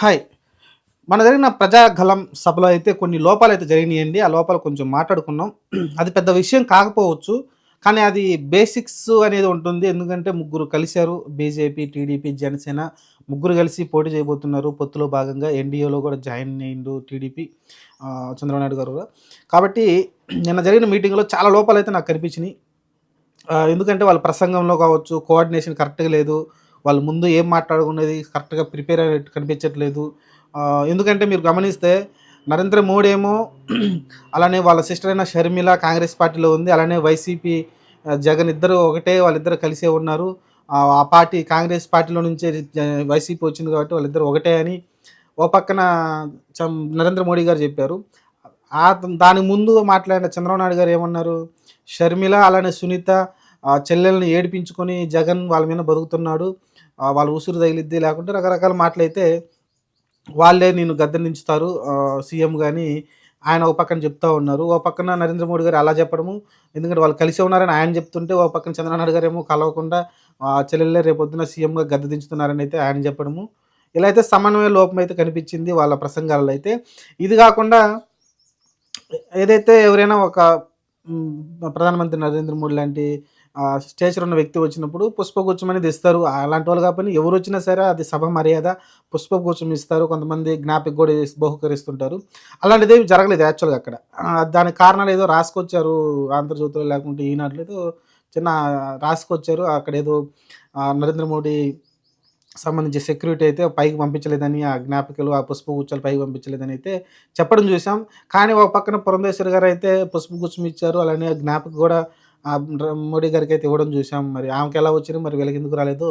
Hi. మన జరిగిన ప్రజాగలం సభలో అయితే కొన్ని లోపాలు అయితే జరిగినాయండి. ఆ లోపాలు కొంచెం మాట్లాడుకున్నాం. అది పెద్ద విషయం కాకపోవచ్చు కానీ అది బేసిక్స్ అనేది ఉంటుంది. ఎందుకంటే ముగ్గురు కలిశారు. బీజేపీ టీడీపీ జనసేన ముగ్గురు కలిసి పోటీ చేయబోతున్నారు. పొత్తులో భాగంగా ఎన్డీఏలో కూడా జాయిన్ అయ్యిండు టీడీపీ చంద్రబాబు నాయుడు గారు. కాబట్టి నిన్న జరిగిన మీటింగ్లో చాలా లోపాలు అయితే నాకు కనిపించినాయి. ఎందుకంటే వాళ్ళ ప్రసంగంలో కావచ్చు కోఆర్డినేషన్ కరెక్ట్గా లేదు. వాళ్ళు ముందు ఏం మాట్లాడుకునేది కరెక్ట్గా ప్రిపేర్ అయినట్టు కనిపించట్లేదు. ఎందుకంటే మీరు గమనిస్తే నరేంద్ర మోడీ ఏమో అలానే వాళ్ళ సిస్టర్ అయిన షర్మిల కాంగ్రెస్ పార్టీలో ఉంది. అలానే వైసీపీ జగన్ ఇద్దరు ఒకటే వాళ్ళిద్దరు కలిసే ఉన్నారు. ఆ పార్టీ కాంగ్రెస్ పార్టీలో నుంచే వైసీపీ వచ్చింది కాబట్టి వాళ్ళిద్దరు ఒకటే అని ఓ పక్కన చం- నరేంద్ర మోడీ గారు చెప్పారు. ఆ దాని ముందు మాట్లాడిన చంద్రబాబు నాయుడు గారు ఏమన్నారు? షర్మిల అలానే సునీత చెల్లెల్ని ఏడిపించుకొని జగన్ వాళ్ళ మీద బతుకుతున్నాడు వాళ్ళ ఉసురు తగిలిద్ది లేకుంటే రకరకాల మాటలైతే వాళ్ళే నేను గద్దె దించుతారు సీఎం కానీ ఆయన ఒక పక్కన చెప్తా ఉన్నారు. ఓ పక్కన నరేంద్ర మోడీ గారు అలా చెప్పడము ఎందుకంటే వాళ్ళు కలిసి ఉన్నారని ఆయన చెప్తుంటే ఓ పక్కన చంద్రబాబు గారు ఏమో కలవకుండా చెల్లెళ్ళే రేపొద్దున సీఎంగా గద్దె దించుతున్నారని అయితే ఆయన చెప్పడము. ఇలా అయితే సమన్వయ లోపం అయితే కనిపించింది వాళ్ళ ప్రసంగాలలో అయితే. ఇది కాకుండా ఏదైతే ఎవరైనా ఒక ప్రధానమంత్రి నరేంద్ర మోడీ లాంటి స్టేచర్ ఉన్న వ్యక్తి వచ్చినప్పుడు పుష్పగుచ్చం అనేది ఇస్తారు అలాంటి వాళ్ళు కాకపోయినా ఎవరు వచ్చినా సరే అది సభ మర్యాద పుష్పగుచ్చం ఇస్తారు. కొంతమంది జ్ఞాపిక కూడా బహుకరిస్తుంటారు. అలాంటిది ఏమి జరగలేదు యాక్చువల్గా అక్కడ. దాని దానికి కారణాలు ఏదో రాసుకొచ్చారు ఆంధ్రజ్యోతిలో లేకుంటే ఈనాటిలో ఏదో చిన్న రాసుకొచ్చారు. అక్కడ ఏదో నరేంద్ర మోడీ సంబంధించి సెక్యూరిటీ అయితే పైకి పంపించలేదని ఆ జ్ఞాపికలు ఆ పుష్పగుచ్చాలు పైకి పంపించలేదని అయితే చెప్పడం చూసాం కానీ ఒక పక్కన పురంధేశ్వరి గారు అయితే పుష్పగుచ్చం ఇచ్చారు. అలానే ఆ జ్ఞాపిక కూడా మోడీ గారికి అయితే ఇవ్వడం చూసాం. మరి ఆమెకి ఎలా వచ్చింది మరి వీళ్ళకి ఎందుకు రాలేదో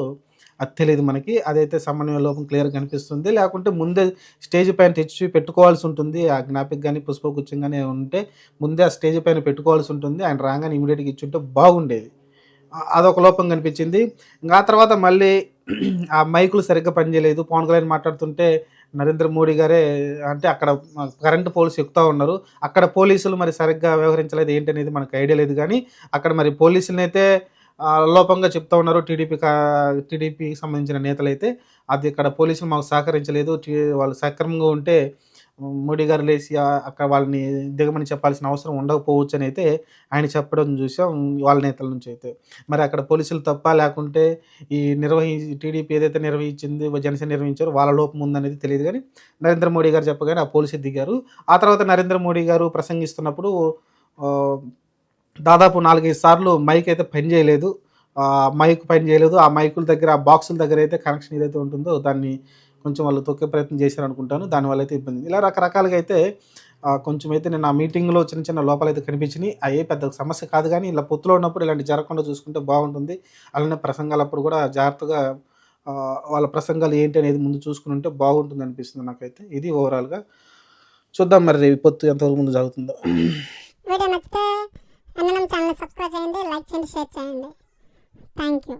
అది తెలియదు మనకి. అదైతే సమన్వయ లోపం క్లియర్గా కనిపిస్తుంది. లేకుంటే ముందే స్టేజ్ పైన తెచ్చి పెట్టుకోవాల్సి ఉంటుంది. ఆ జ్ఞాపిక కానీ పుష్పగుచ్చం కానీ ఉంటే ముందే ఆ స్టేజ్ పైన పెట్టుకోవాల్సి ఉంటుంది. ఆయన రాగానే ఇమీడియట్గా ఇచ్చుంటే బాగుండేది. అదొక లోపం కనిపించింది. ఇంకా ఆ తర్వాత మళ్ళీ ఆ మైకులు సరిగ్గా పనిచేయలేదు. పవన్ కళ్యాణ్ మాట్లాడుతుంటే నరేంద్ర మోడీ గారే అంటే అక్కడ కరెంటు పోలీసు ఎక్కుతా ఉన్నారు. అక్కడ పోలీసులు మరి సరిగ్గా వ్యవహరించలేదు ఏంటనేది మనకు ఐడియా లేదు. కానీ అక్కడ మరి పోలీసులను అయితే లోపంగా చెప్తా ఉన్నారు టీడీపీ టీడీపీకి సంబంధించిన నేతలు అయితే అది ఇక్కడ పోలీసులు మాకు సహకరించలేదు వాళ్ళు సక్రమంగా ఉంటే మోడీ గారు లేచి అక్కడ వాళ్ళని దిగమని చెప్పాల్సిన అవసరం ఉండకపోవచ్చు అని అయితే ఆయన చెప్పడం చూసాం వాళ్ళ నేతల నుంచి అయితే. మరి అక్కడ పోలీసులు తప్ప లేకుంటే ఈ నిర్వహి టీడీపీ ఏదైతే నిర్వహించింది జనసేన నిర్వహించారో వాళ్ళ లోపం ఉందనేది తెలియదు కానీ నరేంద్ర మోడీ గారు చెప్పగానే ఆ పోలీసులు దిగారు. ఆ తర్వాత నరేంద్ర మోడీ గారు ప్రసంగిస్తున్నప్పుడు దాదాపు నాలుగైదు సార్లు మైక్ అయితే పని చేయలేదు. మైక్ పని చేయలేదు. ఆ మైకుల దగ్గర ఆ బాక్సుల దగ్గర అయితే కనెక్షన్ ఏదైతే ఉంటుందో దాన్ని కొంచెం వాళ్ళు తొక్కే ప్రయత్నం చేశారు అనుకుంటాను దానివల్ల అయితే ఇబ్బంది ఇలా రకరకాలుగా అయితే కొంచెం అయితే నేను ఆ మీటింగ్లో చిన్న చిన్న లోపాలు అయితే కనిపించినాయి. అయ్యే పెద్ద సమస్య కాదు కానీ ఇలా పొత్తులో ఉన్నప్పుడు ఇలాంటి జరగకుండా చూసుకుంటే బాగుంటుంది. అలానే ప్రసంగాలప్పుడు కూడా జాగ్రత్తగా వాళ్ళ ప్రసంగాలు ఏంటి అనేది ముందు చూసుకుని ఉంటే బాగుంటుంది అనిపిస్తుంది నాకైతే. ఇది ఓవరాల్గా చూద్దాం మరి రేపు పొత్తు ఎంతవరకు ముందు జరుగుతుందో. వీడియో నచ్చితే ఛానల్ సబ్స్క్రైబ్ చేయండి లైక్ చేయండి షేర్ చేయండి. Thank you